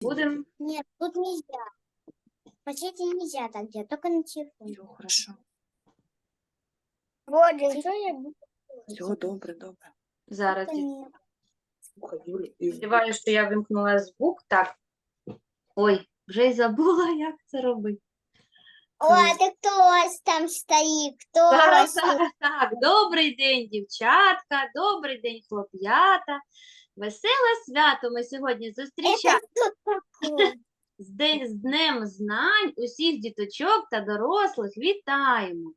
Будемо. Нет, тут нельзя. Почти нельзя так делать, только на телефоне. Все, хорошо. Вот, что я буду Все, добре, добре. Зараз. делать? Слухай, Юлі, і- Сподіваюся, що я вимкнула звук. Так. Ой, вже й забула, як це робити. О, это кто у вас там стоит? Кто у Так, вас так, так. Добрий день, дівчатка, добрий день, хлоп'ята. Веселе свято ми сьогодні зустрічаємо. З Днем знань усіх діточок та дорослих вітаємо.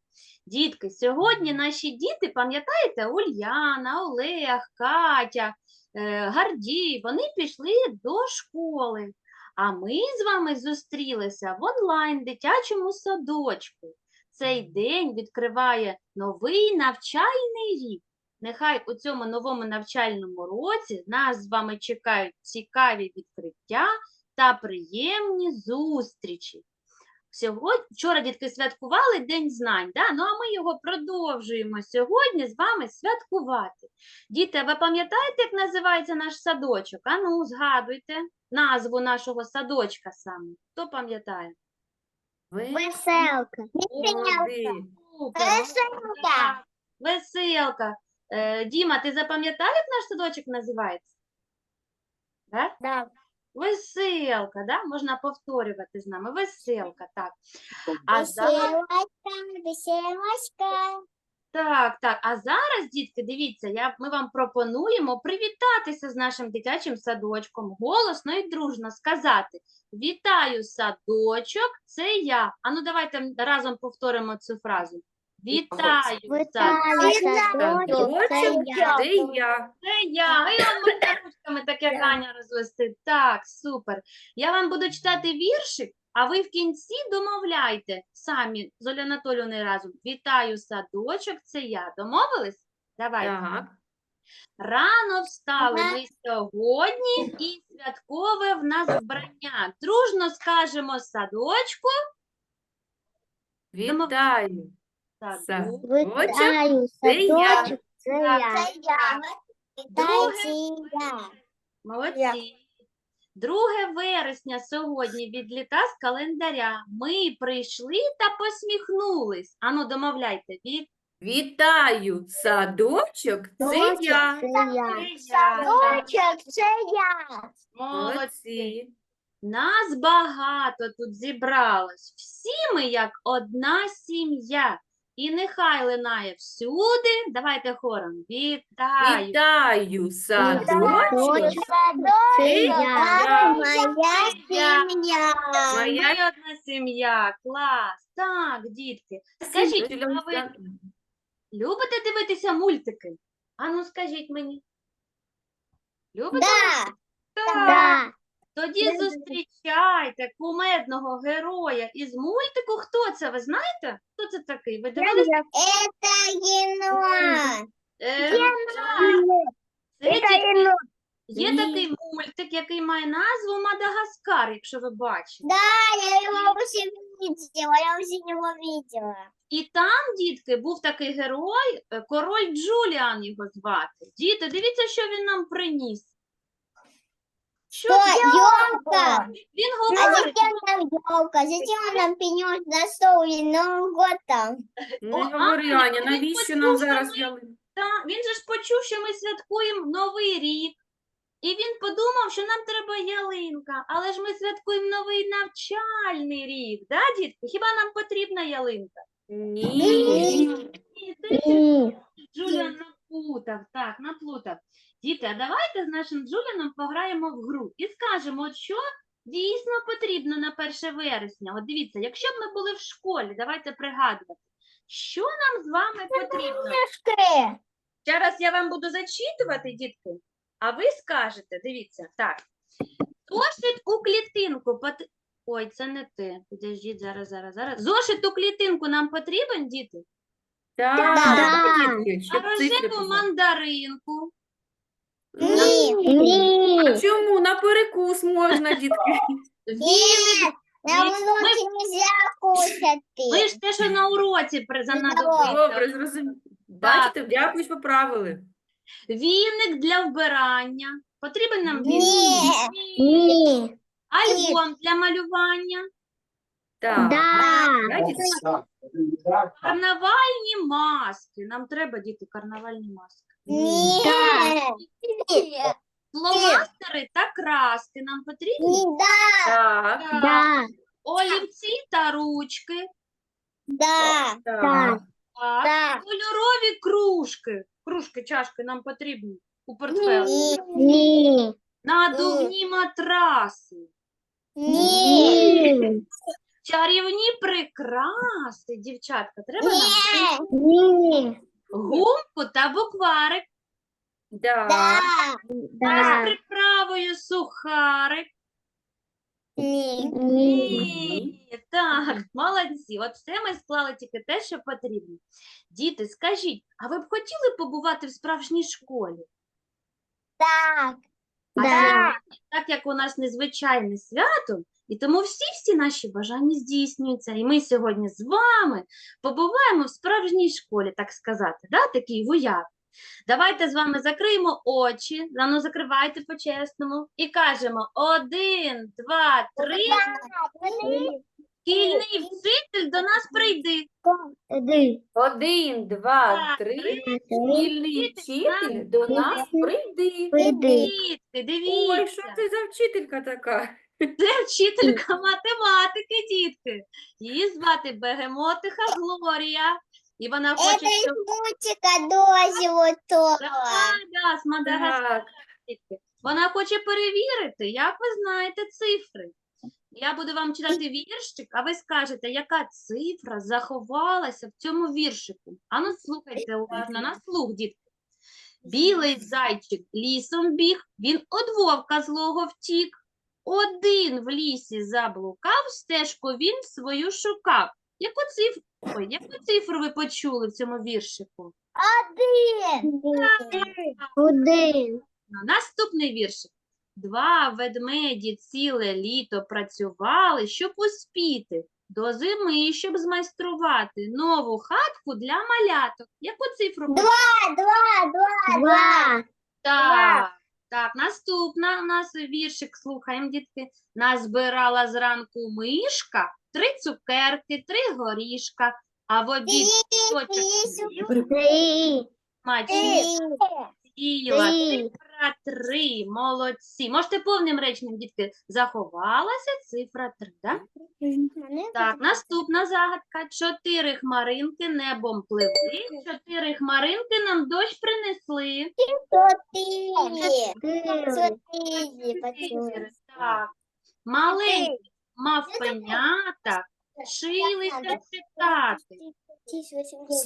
Дітки, сьогодні наші діти, пам'ятаєте, Ульяна, Олег, Катя, е, Гардій, вони пішли до школи. А ми з вами зустрілися в онлайн дитячому садочку. Цей день відкриває новий навчальний рік. Нехай у цьому новому навчальному році нас з вами чекають цікаві відкриття та приємні зустрічі. Сьогодні, вчора дітки святкували День знань, да? ну а ми його продовжуємо сьогодні з вами святкувати. Діти, а ви пам'ятаєте, як називається наш садочок? Ану, згадуйте назву нашого садочка саме. Хто пам'ятає? Веселка. Веселка. Веселка. Е, Діма, ти запам'ятав, як наш садочок називається? Да? Да. Веселка, да? можна повторювати з нами. Веселка, так. А зараз, веселочка. так, так. А зараз, дітки, дивіться, я, ми вам пропонуємо привітатися з нашим дитячим садочком, голосно і дружно сказати: Вітаю, садочок, це я. Ану, давайте разом повторимо цю фразу. Вітаю, садочок, Садочок, це я. це я. Он можна ручками так як Аня розвести. Так, супер. Я вам буду читати віршик, а ви в кінці домовляйте самі з Олею Анатоліївною разом. Вітаю, садочок, це я. Домовились? Давайте. Так. Рано встали Ага. ми сьогодні і святкове в нас вбрання. Дружно скажемо садочку. Вітаю. Вітаю, це я. садочок, це я. Це я. Я. Молодці. 2 вересня сьогодні відліта з календаря. Ми прийшли та посміхнулись. Ану, домовляйте. Від Вітаю, садочок, це Садочок, я. Це я. Садочок, це я. Молодці. Нас багато тут зібралось. Всі ми як одна сім'я. І нехай линає всюди. Давайте хором. Вітаю. Вітаю, я. Моя сім'я. Моя одна сім'я. Клас. Так, дітки. Скажіть, а ви любите дивитися мультики? Ану, скажіть мені. Любите? Да. Так. Да. Тоді зустрічайте кумедного героя із мультику. Хто це? Ви знаєте? Хто це такий? Ви дивились? Это енот. Е, це Это Є Ні. такий мультик, який має назву Мадагаскар, якщо ви бачите. Да, я его уже видела, я уже его видела. І там, дітки, був такий герой, е, король Джуліан його звати. Діти, дивіться, що він нам приніс. Що Что, елка? Він А говорить, зачем нам елка? Зачем он нам принес на стол и Новый год там? Не О, говори, Аня, Аня, ти навіщо нам почув, зараз що ялинка? та, він же ж почув, що ми святкуємо Новий рік. І він подумав, що нам треба ялинка, але ж ми святкуємо новий навчальний рік, да, дітки? Хіба нам потрібна ялинка? Ні. Ні, це ще Джуліан наплутав, так, наплутав. Діти, а давайте з нашим Джуліаном пограємо в гру і скажемо, от що дійсно потрібно на 1 вересня. От дивіться, якщо б ми були в школі, давайте пригадувати, що нам з вами потрібно. Зараз я вам буду зачитувати, дітки, а ви скажете, дивіться, так. Зошит у клітинку. пот- Ой, це не те. Підождіть, зараз, зараз, зараз. Зошит у клітинку нам потрібен, діти? Так, рожеву мандаринку. Ні, ні. А чому? На перекус можна, дітки. Віник. Нам Ні, внуки нельзя кушать. Ви ж те, що на уроці при- Добре. занадобиться. Добре, зрозуміло. Бачите, дякую, що поправили. Віник для вбирання. Потрібен нам Ні. віник? Ні. Альбом для малювання, Так. Да. Да, дітки? карнавальні маски. Нам треба, діти, карнавальні маски. Нет. Нет. Фломастери та краски нам потрібні. Да. Так. Так. Да. Олівці та ручки. Да. Так. Так. Да. Кольорові кружки. Кружки, чашки нам потрібні у портфелі. Нет. Надувні матраси. Нет. Чарівні прикраси, дівчатка, треба нам Нет. Нет. Гумку та букварик. Да. Да. А з приправою сухарик. Нет. Ні, так, молодці. От все ми склали тільки те, що потрібно. Діти, скажіть, а ви б хотіли побувати в справжній школі? Так. А сьогодні, так як у нас незвичайне свято, і тому всі-всі наші бажання здійснюються. І ми сьогодні з вами побуваємо в справжній школі, так сказати, да? такий вояк. Давайте з вами закриємо очі, ну закривайте по-чесному, і кажемо один, два, три, шкільний вчитель до нас прийди. Один. Два, три. Шкільний вчитель до нас прийди. Дітки, Ой, дивіться. що це за вчителька така? Це вчителька математики, дітки. Її звати Бегемотиха Глорія. І вона хоче, щоб... мультика до вот. Да, да, з Мадагаскара, дітки. Вона хоче перевірити, як ви знаєте цифри. Я буду вам читати віршик, а ви скажете, яка цифра заховалася в цьому віршику. Ану, слухайте уважно на слух, дітки. Білий зайчик лісом біг, він од вовка злого втік. Один в лісі заблукав, стежку він свою шукав. Яку цифру, ой, яку цифру ви почули в цьому віршику? Один. Один. Наступний віршик. Два ведмеді ціле літо працювали, щоб успіти до зими, щоб змайструвати нову хатку для маляток. Яку цифру? Два, два, два, два. Так, так, наступна у нас віршик, слухаємо, дітки. Назбирала зранку мишка, три цукерки, три горішка, а в обід Три. Три. смачні з'їла. Три. 3, молодці. Можете повним реченням, дітки, заховалася цифра 3, так? Так, наступна загадка. Чотири хмаринки небом пливли, чотири хмаринки нам дощ принесли. Чотири, Так. Маленькі мавпенята вчилися читати.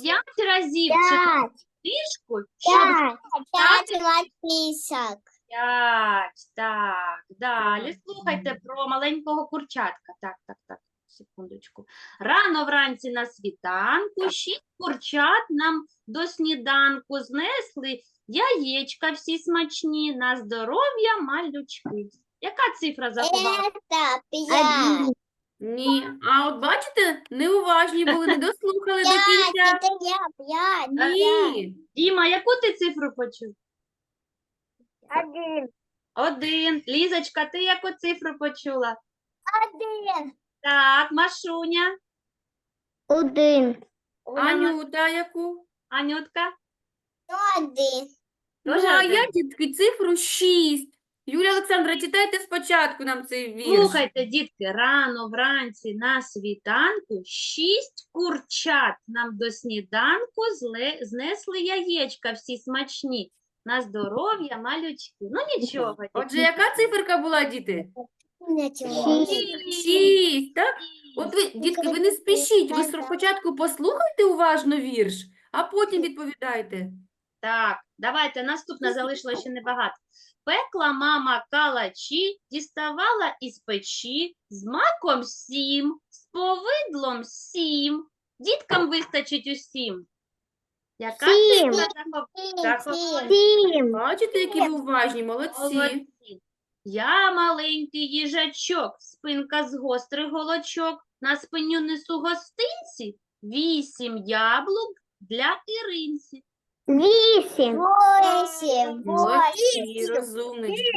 П'ять разів читали Пять. Книжку, Пять. Пять лаписок. П'ять, так, далі. Слухайте про маленького курчатка. Так, так, так, секундочку. Рано вранці на світанку шість курчат нам до сніданку знесли яєчка всі смачні, на здоров'я малючки. Яка цифра заховала? Это пять. Ні. А от бачите, неуважні були, не дослухали до Пять. кінця. Это я. Пять. Ні. Діма, яку ти цифру почув? Один. Один. Лізочка, ти яку цифру почула? Один. Так, Машуня, Один. Анюта, яку? Анютка. Один. Ну, Тоже а один? я, дітки, цифру 6. Юлія Олександра, читайте спочатку нам цей вірш. Слухайте, дітки, рано вранці на світанку шість курчат нам до сніданку зле... знесли яєчка всі смачні. На здоров'я малючки. Ну нічого. Отже, яка циферка була, діти? Шість. Шість, так? От ви, дітки, ви не спішіть, ви спочатку послухайте уважно вірш, а потім відповідайте. Так, давайте наступне залишилося ще небагато. Пекла мама калачі, діставала із печі, з маком сім, з повидлом сім. Діткам вистачить усім. Яка Сім. цифра Сім. Бачите, які ви уважні, молодці. Молодці. Я маленький їжачок, спинка з гострих голочок. На спиню несу гостинці, вісім яблук для Іринці. Вісім. Восім. Молодці, розумнички.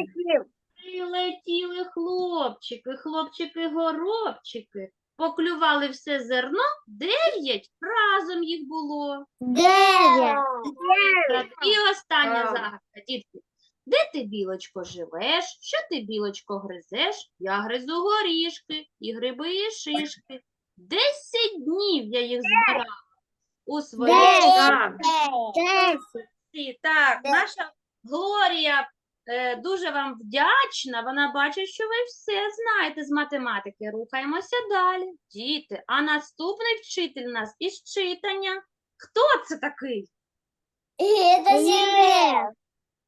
Прилетіли хлопчики, хлопчики-горобчики, поклювали все зерно, дев'ять разом їх було. Девять. Так, і остання загадка, дітки. Де ти, білочко, живеш? Що ти, білочко, гризеш? Я гризу горішки, і гриби, і шишки. Десять днів я їх збирала у своїй танці. Так, наша Глорія е, дуже вам вдячна. Вона бачить, що ви все знаєте з математики. Рухаємося далі. Діти, а наступний вчитель у нас із читання. Хто це такий? Це.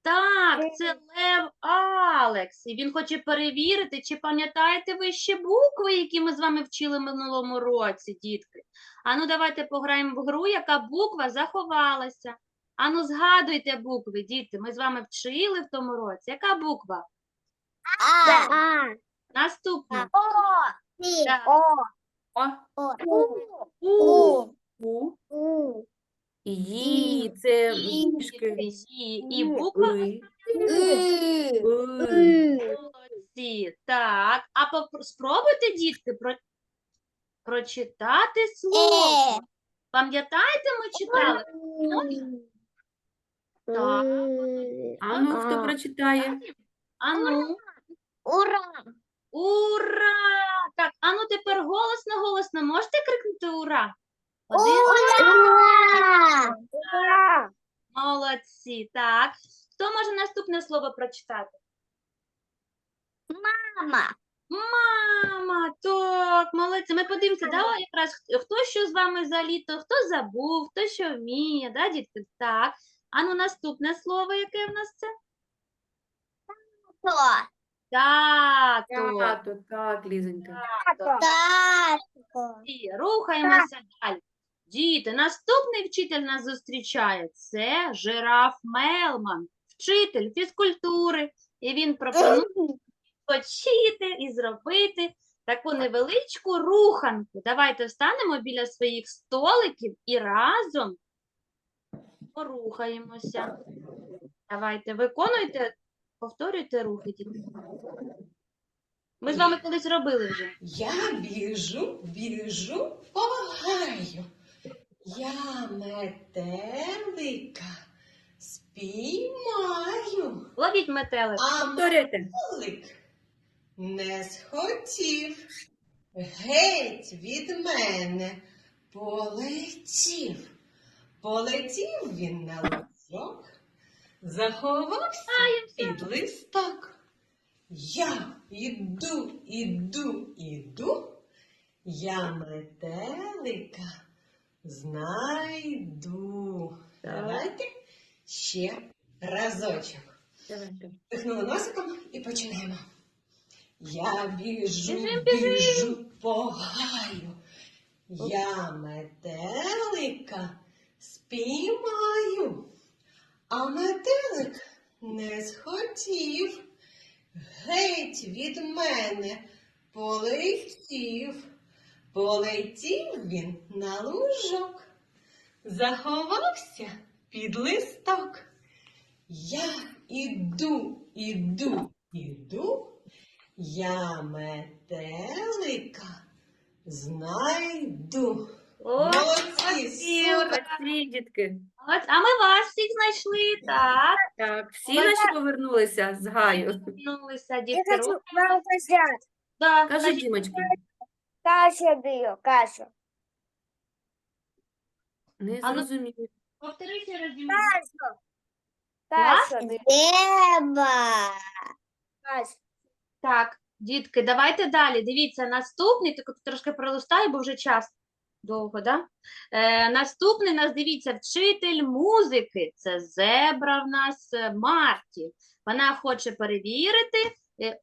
Так, це Лев Алекс. І він хоче перевірити, чи пам'ятаєте ви ще букви, які ми з вами вчили в минулому році, дітки. Ану, давайте пограємо в гру, яка буква заховалася. Ану, згадуйте букви, діти. Ми з вами вчили в тому році. Яка буква? А. А. Наступна. О. Так. О. о, О. У. у, У. ї, це І, мішки. І, і буква И, И. и. Молодці. Так, а попр- спробуйте, дітки, про... прочитати слово. Э. Пам'ятаєте, ми читали? Так. А ну, хто А. прочитає? Ану, Ура. ура! Так, ану тепер голосно, голосно. Можете крикнути ура? Один, Ура. Ура. молодці. Так. Хто може наступне слово прочитати? Мама. Мама, так, молодці. Ми подивимося, да, якраз хто- хто що з вами за літо, хто забув, хто що вміє, да, дітки? Так. Ану, наступне слово, яке в нас це? Кто? Тато. Тато, так, Лізонька. Тато. Татко. І рухаємося далі. Діти, наступний вчитель нас зустрічає. Це жираф Мелман, вчитель фізкультури. І він пропонує почити і зробити таку невеличку руханку. Давайте встанемо біля своїх столиків і разом порухаємося. Давайте виконуйте, повторюйте рухи. діти. Ми з вами колись робили вже. Я біжу, біжу, помагаю. Я метелика спіймаю, Ловіть метелик. а Повторюйте. метелик не схотів. Геть від мене полетів. Полетів він на лужок, заховався під листок. Я іду, іду, іду, я метелика знайду. Давайте ще разочок. Давайте. Носиком і починаємо. Я біжу, Біжим, біжу по гаю. Я метелика спіймаю, а метелик не схотів. Геть від мене полетів. Полетів він на лужок, заховався під листок. Я іду, іду, іду, я метелика знайду. О, Молодці, молодці, супер. Молодці, дітки. От, а ми вас всіх знайшли, так. Так, всі наші повернулися з гаю. Вернулися, дітки. Я хочу вам. Да, Кажи, Дімочка. Кашу бью, кашу. Не А ну- зрозумів. повторіть бью. Небо. Кашу. Так, дітки, давайте далі. Дивіться, наступний, тільки трошки пролистаю, бо вже час довго, да? Е, наступний нас, дивіться, вчитель музики. Це зебра в нас е, Марті. Вона хоче перевірити, е,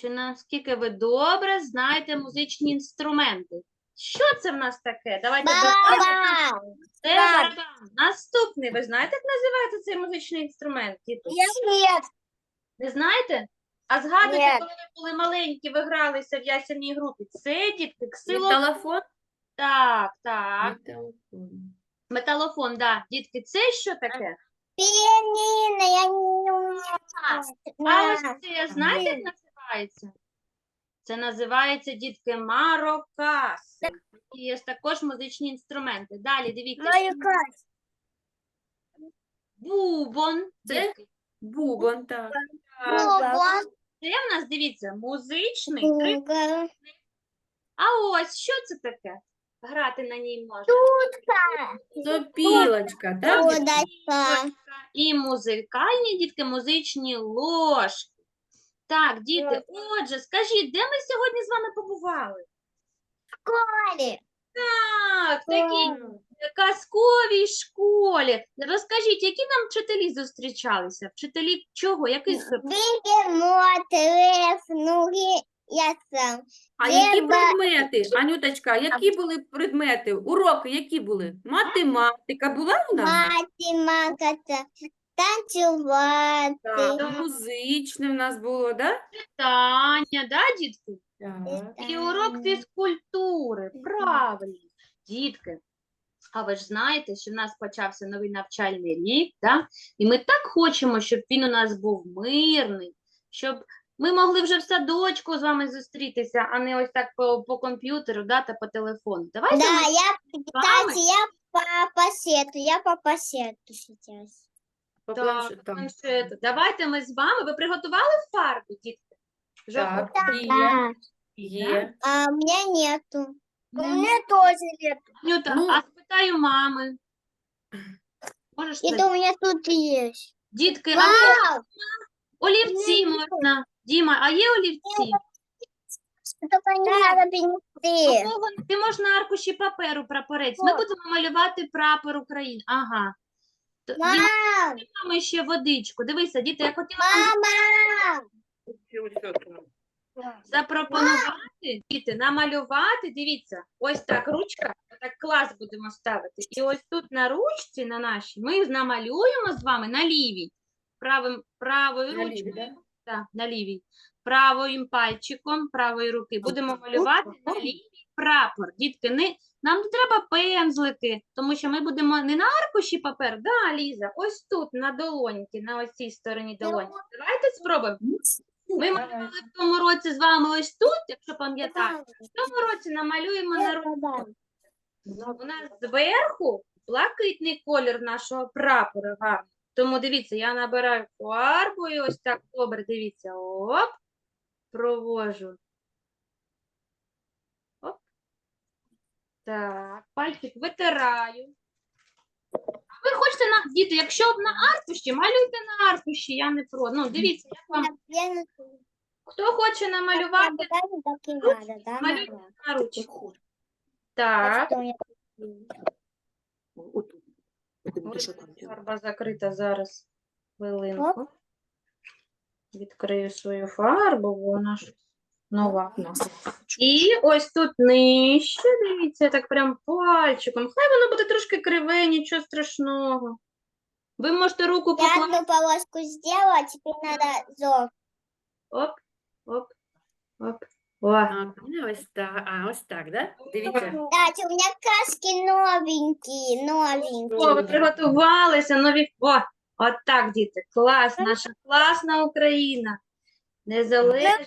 чи наскільки ви добре знаєте музичні інструменти. Що це в нас таке? Давайте. Барабан. Це барабан. Наступний. Ви знаєте, як називається цей музичний інструмент? діти? Нет. Не знаєте? А згадуйте, Ні. коли ви були маленькі, ви гралися в ясельній групі. Це дітки, ксило. Металофон? Так, так. Металофон. Металофон, да. Дітки, це що таке? Пианино, я не умею. А ось це, знаєте, як називається? Це називається, дітки, марокаси. І є також музичні інструменти. Далі, дивіться, класс. бубон. Це? Бубон, так. так, Це в нас, дивіться, музичний крик. А ось, що це таке? Грати на ній можна. Сопілочка, так? дітки? І музикальні, дітки, музичні ложки. Так, діти, отже, скажіть, де ми сьогодні з вами побували? Коли. Так, в такій казковій школі. Розкажіть, які нам вчителі зустрічалися? Вчителі чого? Яких? Бегемот, лев, ноги, я сам. А які Треба- предмети? Анюточка, які були предмети? Уроки які були? Математика була у нас? Математика, танцювати. Так, музичне в нас було, да? Таня, да, дітки? Так. І урок фізкультури. Правильно. Дітки, а ви ж знаєте, що в нас почався новий навчальний рік, да? і ми так хочемо, щоб він у нас був мирний, щоб ми могли вже в садочку з вами зустрітися, а не ось так по, по комп'ютеру да, та по телефону. Давайте Да, ми я, кстати, я по пассету, я по пассету сейчас. Так, планшетам. планшету. Давайте ми з вами. Ви приготували фарби, дітки? Так, Жовто- є, є. А у меня нету. У меня тоже нету. Нюта, Ну. а спитаю мами. Можеш Это у меня тут есть. Дітки, а Вау! олівці Ні, можна. Діма, а є олівці? Только не надо. Ну, Ти можеш на аркуші паперу прапорець. Ми будемо малювати прапор України. Ага. То- Діма, ще водичку. Дивися, діти, я хотіла вам Мама! запропонувати, діти, намалювати. Дивіться, ось так ручка, так клас будемо ставити. І ось тут на ручці, на нашій, ми намалюємо з вами на лівій, правим, правою На лівій, ручкою, да? так, на лівій, правим пальчиком правої руки будемо малювати на лівій прапор. Дітки, не, нам не треба пензлики, тому що ми будемо не на аркуші папер, да, Ліза, ось тут, на долоньки, на ось цій стороні долоньки. Давайте спробуємо. Ми малювали в тому році з вами ось тут, якщо пам'ятаєте. В цьому році намалюємо на руці. У нас зверху блакитний колір нашого прапора гарний. Тому дивіться, я набираю фарбу і ось так добре, дивіться. Оп, провожу. Так, пальчик витираю. А ви хочете на діти, якщо б на аркуші, малюйте на аркуші, я не про. Ну, дивіться, як вам хто хоче намалювати малюйте на ручку. Так. Фарба закрита зараз. Хвилинку. Відкрию свою фарбу, бо вона ж нова. І ось тут нижче, дивіться, так прям пальчиком. Хай воно буде трошки криве, нічого страшного. Ви можете руку Я покласти. одну полоску сделала, теперь надо зов. Оп, оп, оп. О, А, ну, ось так, а, ось так, да? Дивіться. Кстати, у меня краски новенькие, новенькие. О, ви приготувалися, нові. О, от так, діти. Клас, наша класна Україна. Незалежна,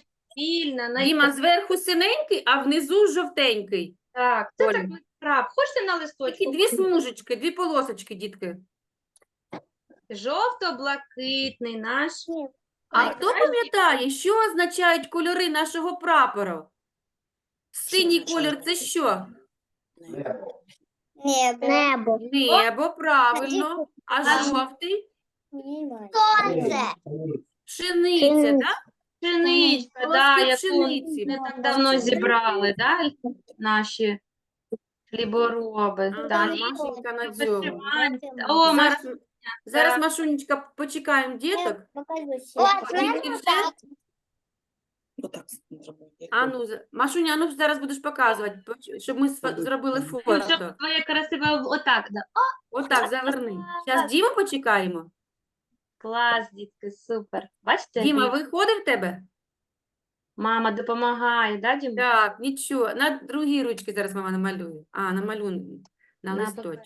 вільна, най... Діма зверху синенький, а внизу жовтенький. Так, це Оля. так прав. Хочете на Такі листочку? дві смужечки, дві полосочки, дітки. Жовто-блакитний наш. А хто пам'ятає, що означають кольори нашого прапору? Синій колір це що? Небо. Небо. Небо, правильно. А жовтий? Солнце. Пшениця, так? Пшеничка, да, яку пшениці. не так давно зібрали, да, наші хлібороби. Ага, Да, Машенька на цьому. вишиванці. О, Маш... Зараз, зараз Машунечка, почекаємо діток. О, вже? Отак зробити. А ну, за- Машуня, а ну зараз будеш показувати, поч- щоб ми сфо- зробили Щоб фото. твоє красиве отак, да. Отак, заверни. Зараз Діму почекаємо. Клас, дітки, супер. Бачите? Діма, виходить в тебе? Мама допомагає, да, Діма? Так, нічого. На другій ручці зараз мама намалює. А, намалює на На листочок.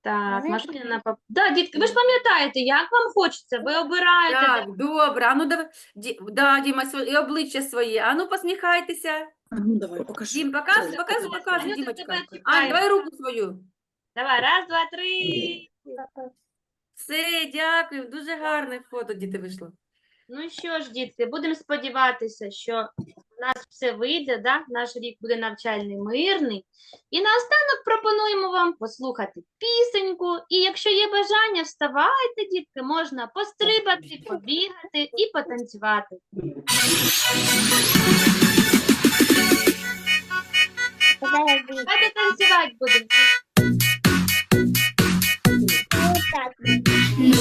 Так, машина пап... Да, дітки, ви ж пам'ятаєте, як вам хочеться? Ви обираєте. Так, добре. А ну давай. Ді... Да, Діма, і обличчя своє. А ну посміхайтеся. А ну давай, покажи. Дім, показуй, показуй, показуй, Дімочка. А, давай руку свою. Давай, раз, два, три. Все, дякую. Дуже гарне фото, діти, вийшло. Ну що ж, дітки, будемо сподіватися, що у нас все вийде, да? наш рік буде навчальний мирний. І наостанок пропонуємо вам послухати пісеньку. І якщо є бажання, вставайте, дітки, можна пострибати, побігати і потанцювати. Давайте танцювати будемо. Так. Ну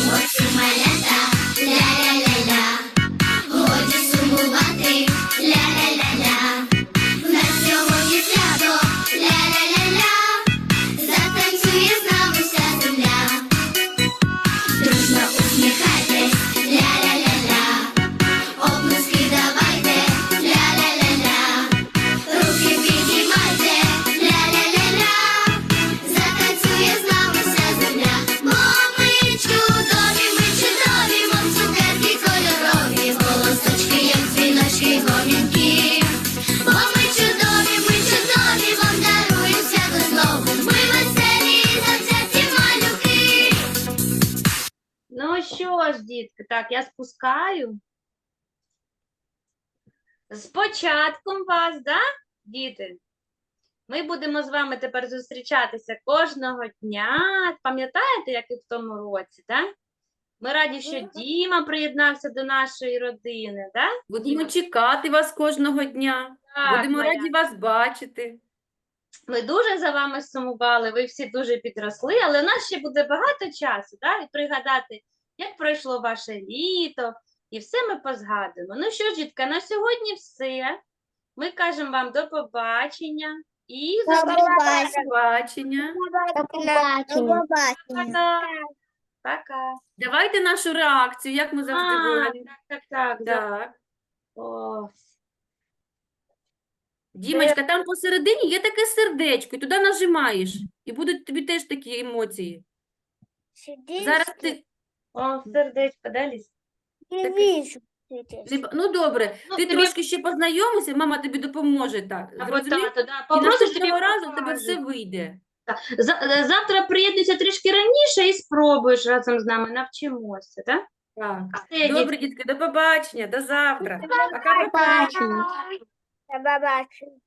що ж, дітки, так, я спускаю. З початком вас, да, діти? Ми будемо з вами тепер зустрічатися кожного дня. Пам'ятаєте, як і в тому році, да? Ми раді, що Діма приєднався до нашої родини, да? Будемо чекати вас кожного дня. Так, Будемо моя раді вас бачити. Ми дуже за вами сумували, ви всі дуже підросли, але в нас ще буде багато часу, да? і пригадати, як пройшло ваше літо, і все ми позгадуємо. Ну що ж, дітка, на сьогодні все. Ми кажемо вам до побачення і До побачення. Побачення. До побачення. Пока. Пока. Давайте нашу реакцію, як ми завжди А, говоримо. так, так, так. Так. Ось. Дімочка, там посередині є таке сердечко, і туди нажимаєш, і будуть тобі теж такі емоції. Зараз ти О, сердечко, да, Ліс? Не Так- вижу. не ну добре, Ну, ти тобі- трошки ще познайомися, мама тобі допоможе так. Або Зрозумів? тато, да. І Попросиш, тобі наступного разу в тебе все вийде. За- е, Завтра приєднуйся трішки раніше і спробуєш разом з нами, навчимося, так? Так. Все, Добре, дітки, до побачення, до завтра. Пока-пока. Побачення. До побачення.